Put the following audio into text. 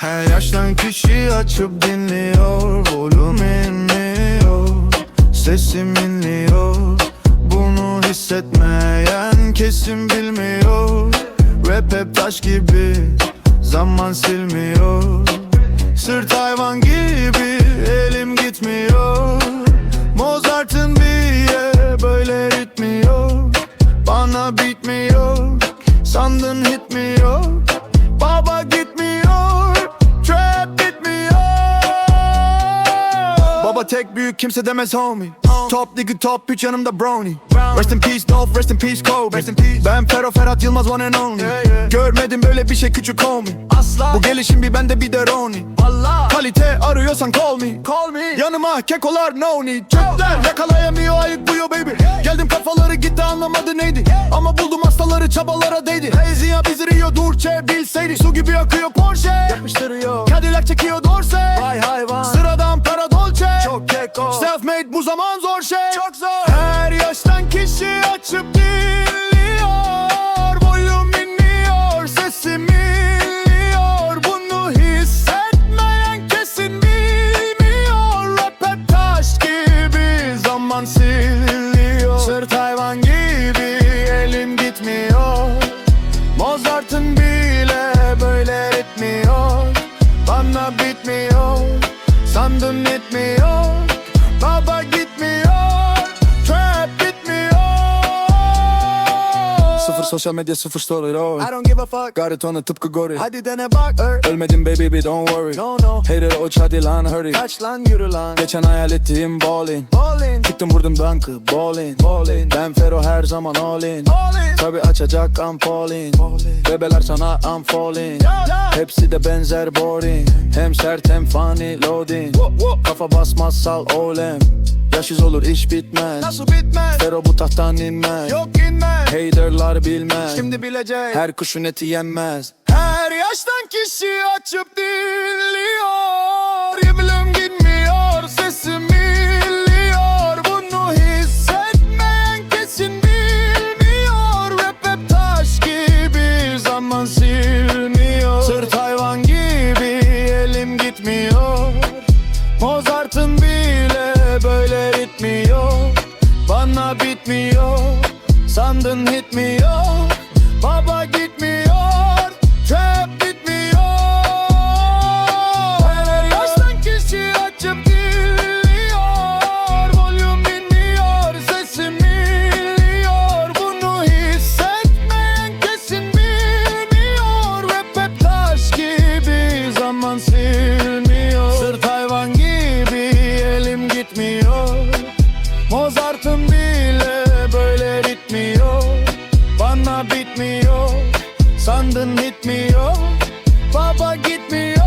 Her yaştan kişi açıp dinliyor Volüm inmiyor Sesim inliyor Bunu hissetmeyen kesin bilmiyor. Rap hep taş gibi Zaman silmiyor. Sırt hayvan gibi Elim gitmiyor. Mozart'ın bir Böyle ritmi yok? Bana bitmiyor Sandın hitmiyor Baba gitmiyor tek büyük kimse demez homie. Top nigga top 3 yanımda brownie. Rest in peace Dolph rest in peace Kobe. Ben Fero Ferhat Yılmaz one and only. Görmedim böyle bir şey küçük homie. Asla. Bu gelişim bir bende bir de Roni. Kalite arıyorsan call me. Call me. Yanıma kekolar no need. Çöpler yakalayamıyor ayık buyo baby. Geldim kafaları gitti anlamadı neydi? Ama buldum hastaları çabalara değdi. Lazy ya bizi Rio Durce bilseydi Su gibi akıyor Porsche. Yapıştırıyor Cadillac çekiyor Dorse. Vay hayvan. Sıradan para dolce. Çok keko. Self made bu zaman zor şey. Çok zor Sandın etmiyor Baba gitmiyor Trap bitmiyor Sıfır sosyal medya sıfır story oh. I don't give a fuck. Got it on the tıpkı gori. Hadi dene bak er. Ölmedim baby baby don't worry. No no. Hater uç hadi lan hurry. Kaç lan yürü lan. Geçen hayal ettiğim bowling Bowling Çıktım vurdum bankı bowling Bowling Ben Fero her zaman all in All in Tabi açacak I'm falling Bebeler sana I'm falling Hepsi de benzer boring. Hem sert hem funny loading. Kafa basmaz sal olem Yaşız olur iş bitmez. Nasıl bitmez? Fero bu tahttan inmez. Yok inmez. Haterlar bilmez. Şimdi bilecek Her kuşun eti yenmez. Her yaştan kişi açıp dinliyor Sandın hitmiyor Baba bitmiyor. Sandın hitmiyor Baba gitmiyor